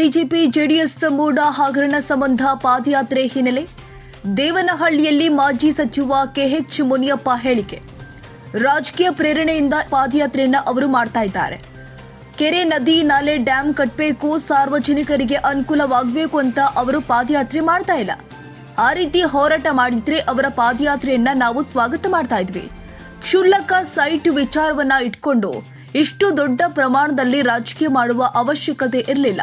BJP JDS ಮೂಡ ಹಗರಣ ಸಂಬಂಧ ಪಾದಯಾತ್ರೆ ಹಿನ್ನೆಲೆ ದೇವನಹಳ್ಳಿಯಲ್ಲಿ ಮಾಜಿ ಸಚಿವ ಕೆಎಚ್ ಮುನಿಯಪ್ಪ ಹೇಳಿಕೆ. ರಾಜಕೀಯ ಪ್ರೇರಣೆಯಿಂದ ಪಾದಯಾತ್ರೆಯನ್ನ ಅವರು ಮಾಡ್ತಾ ಇದ್ದಾರೆ. ಕೆರೆ, ನದಿ, ನಾಲೆ, ಡ್ಯಾಂ ಕಟ್ಟಬೇಕು ಸಾರ್ವಜನಿಕರಿಗೆ ಅನುಕೂಲವಾಗಬೇಕು ಅಂತ ಅವರು ಪಾದಯಾತ್ರೆ ಮಾಡ್ತಾ ಇಲ್ಲ. ಆ ರೀತಿ ಹೋರಾಟ ಮಾಡಿದ್ರೆ ಅವರ ಪಾದಯಾತ್ರೆಯನ್ನ ನಾವು ಸ್ವಾಗತ ಮಾಡ್ತಾ ಇದ್ವಿ. ಕ್ಷುಲ್ಲಕ ಸೈಟ್ ವಿಚಾರವನ್ನ ಇಟ್ಕೊಂಡು ಇಷ್ಟು ದೊಡ್ಡ ಪ್ರಮಾಣದಲ್ಲಿ ರಾಜಕೀಯ ಮಾಡುವ ಅವಶ್ಯಕತೆ ಇರಲಿಲ್ಲ.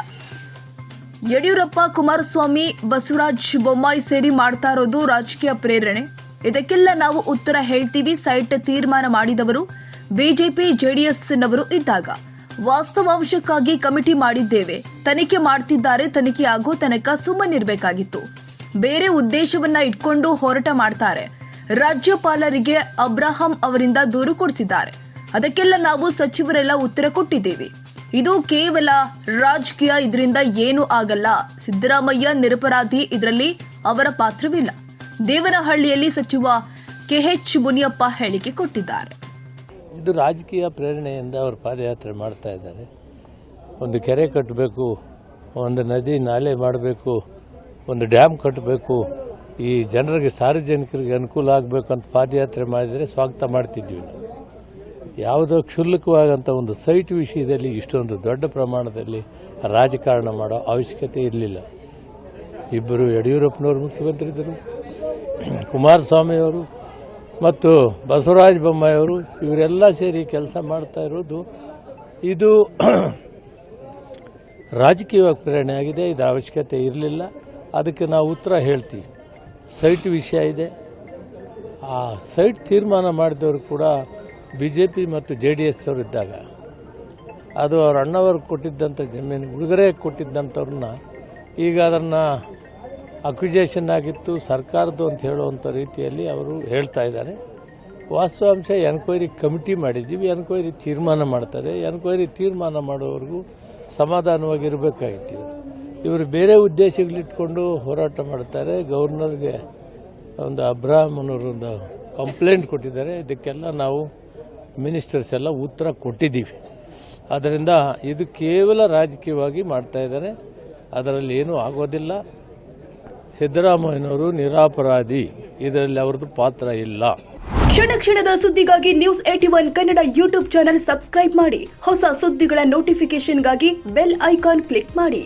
ಯಡಿಯೂರಪ್ಪ, ಕುಮಾರಸ್ವಾಮಿ, ಬಸವರಾಜ್ ಬೊಮ್ಮಾಯಿ ಸೇರಿ ಮಾಡ್ತಾ ಇರೋದು ರಾಜಕೀಯ ಪ್ರೇರಣೆ. ಇದಕ್ಕೆಲ್ಲ ನಾವು ಉತ್ತರ ಹೇಳ್ತೀವಿ, ಸೈಟ್ ತೀರ್ಮಾನ ಮಾಡಿದವರು ಬಿಜೆಪಿ, ಜೆಡಿಎಸ್ನವರು ಇದ್ದಾಗ. ವಾಸ್ತವಾಂಶಕ್ಕಾಗಿ ಕಮಿಟಿ ಮಾಡಿದ್ದೇವೆ. ತನಿಖೆ ಮಾಡ್ತಿದ್ದಾರೆ, ತನಿಖೆ ಆಗೋ ತನಕ ಸುಮ್ಮನಿರ್ಬೇಕಾಗಿತ್ತು. ಬೇರೆ ಉದ್ದೇಶವನ್ನ ಇಟ್ಕೊಂಡು ಹೋರಾಟ ಮಾಡ್ತಾರೆ. ರಾಜ್ಯಪಾಲರಿಗೆ ಅಬ್ರಾಹಂ ಅವರಿಂದ ದೂರು ಕೊಡಿಸಿದ್ದಾರೆ. ಅದಕ್ಕೆಲ್ಲ ನಾವು ಸಚಿವರೆಲ್ಲ ಉತ್ತರ ಕೊಟ್ಟಿದ್ದೇವೆ. ಇದು ಕೇವಲ ರಾಜಕೀಯ ಇದರಿಂದ ಏನೂ ಆಗಲ್ಲ. ಸಿದ್ದರಾಮಯ್ಯ ನಿರಪರಾಧಿ ಇದರಲ್ಲಿ ಅವರ ಪಾತ್ರವಿಲ್ಲ. ದೇವನಹಳ್ಳಿಯಲ್ಲಿ ಸಚಿವ ಕೆಎಚ್ ಮುನಿಯಪ್ಪ ಹೇಳಿಕೆ ಕೊಟ್ಟಿದ್ದಾರೆ. ಇದು ರಾಜಕೀಯ ಪ್ರೇರಣೆಯಿಂದ ಅವರು ಪಾದಯಾತ್ರೆ ಮಾಡ್ತಾ ಇದ್ದಾರೆ. ಒಂದು ಕೆರೆ ಕಟ್ಟಬೇಕು, ಒಂದು ನದಿ ನಾಲೆ ಮಾಡಬೇಕು, ಒಂದು ಡ್ಯಾಮ್ ಕಟ್ಟಬೇಕು, ಈ ಜನರಿಗೆ ಸಾರ್ವಜನಿಕರಿಗೆ ಅನುಕೂಲ ಆಗಬೇಕು ಅಂತ ಪಾದಯಾತ್ರೆ ಮಾಡಿದರೆ ಸ್ವಾಗತ ಮಾಡ್ತಿದ್ವಿ ಯಾವುದೋ ಕ್ಷುಲ್ಲಕವಾದಂಥ ಒಂದು ಸೈಟ್ ವಿಷಯದಲ್ಲಿ, ಇಷ್ಟೊಂದು ದೊಡ್ಡ ಪ್ರಮಾಣದಲ್ಲಿ ರಾಜಕಾರಣ ಮಾಡೋ ಅವಶ್ಯಕತೆ ಇರಲಿಲ್ಲ. ಇಬ್ಬರು ಯಡಿಯೂರಪ್ಪನವರು ಮುಖ್ಯಮಂತ್ರಿ ಇದ್ದರು ಕುಮಾರಸ್ವಾಮಿಯವರು ಮತ್ತು ಬಸವರಾಜ ಬೊಮ್ಮಾಯಿಯವರು, ಇವರೆಲ್ಲ ಸೇರಿ ಕೆಲಸ ಮಾಡ್ತಾ ಇರೋದು ಇದು ರಾಜಕೀಯವಾಗಿ ಪ್ರೇರಣೆ ಆಗಿದೆ, ಇದರ ಅವಶ್ಯಕತೆ ಇರಲಿಲ್ಲ. ಅದಕ್ಕೆ ನಾವು ಉತ್ತರ ಹೇಳ್ತೀವಿ. ಸೈಟ್ ವಿಷಯ ಇದೆ. ಆ ಸೈಟ್ ತೀರ್ಮಾನ ಮಾಡಿದವರು ಕೂಡ ಬಿ ಜೆ ಪಿ ಮತ್ತು ಜೆ ಡಿ ಎಸ್ ಅವರು ಇದ್ದಾಗ, ಅದು ಅವ್ರ ಅಣ್ಣವರು ಕೊಟ್ಟಿದ್ದಂಥ ಜಮೀನು, ಉಡುಗೊರೆ ಕೊಟ್ಟಿದ್ದಂಥವ್ರನ್ನ ಈಗ ಅದನ್ನು ಅಕ್ವಿಜೇಷನ್ ಆಗಿತ್ತು, ಸರ್ಕಾರದ್ದು ಅಂತ ಹೇಳುವಂಥ ರೀತಿಯಲ್ಲಿ ಅವರು ಹೇಳ್ತಾ ಇದ್ದಾರೆ. ವಾಸ್ತವಾಂಶ ಎನ್ಕ್ವೈರಿ ಕಮಿಟಿ ಮಾಡಿದ್ದೀವಿ ಎನ್ಕ್ವೈರಿ ತೀರ್ಮಾನ ಮಾಡ್ತಾರೆ ಎನ್ಕ್ವೈರಿ ತೀರ್ಮಾನ ಮಾಡೋವರೆಗೂ ಸಮಾಧಾನವಾಗಿರಬೇಕಾಗಿತ್ತು. ಇವರು ಇವರು ಬೇರೆ ಉದ್ದೇಶಗಳಿಟ್ಕೊಂಡು ಹೋರಾಟ ಮಾಡ್ತಾರೆ. ಗವರ್ನರ್ಗೆ ಒಂದು ಅಬ್ರಾಹ್ಮನವರು ಒಂದು ಕಂಪ್ಲೇಂಟ್ ಕೊಟ್ಟಿದ್ದಾರೆ. ಇದಕ್ಕೆಲ್ಲ ನಾವು ಮಿನಿಸ್ಟರ್ಸ್ ಎಲ್ಲ ಉತ್ತರ ಕೊಟ್ಟಿದ್ದೀವಿ. ಆದ್ದರಿಂದ ಇದು ಕೇವಲ ರಾಜಕೀಯವಾಗಿ ಮಾಡ್ತಾ ಇದ್ದಾರೆ. ಅದರಲ್ಲಿ ಏನೂ ಆಗೋದಿಲ್ಲ. ಸಿದ್ದರಾಮಯ್ಯನವರು ನಿರಾಪರಾಧಿ. ಇದರಲ್ಲಿ ಅವ್ರದ್ದು ಪಾತ್ರ ಇಲ್ಲ. ಕ್ಷಣ ಕ್ಷಣದ ಸುದ್ದಿಗಾಗಿ news eighty one Kannada YouTube channel subscribe ಮಾಡಿ. ಹೊಸ ಸುದ್ದಿಗಳ ನೋಟಿಫಿಕೇಶನ್ಗಾಗಿ ಬೆಲ್ ಐಕಾನ್ ಕ್ಲಿಕ್ ಮಾಡಿ.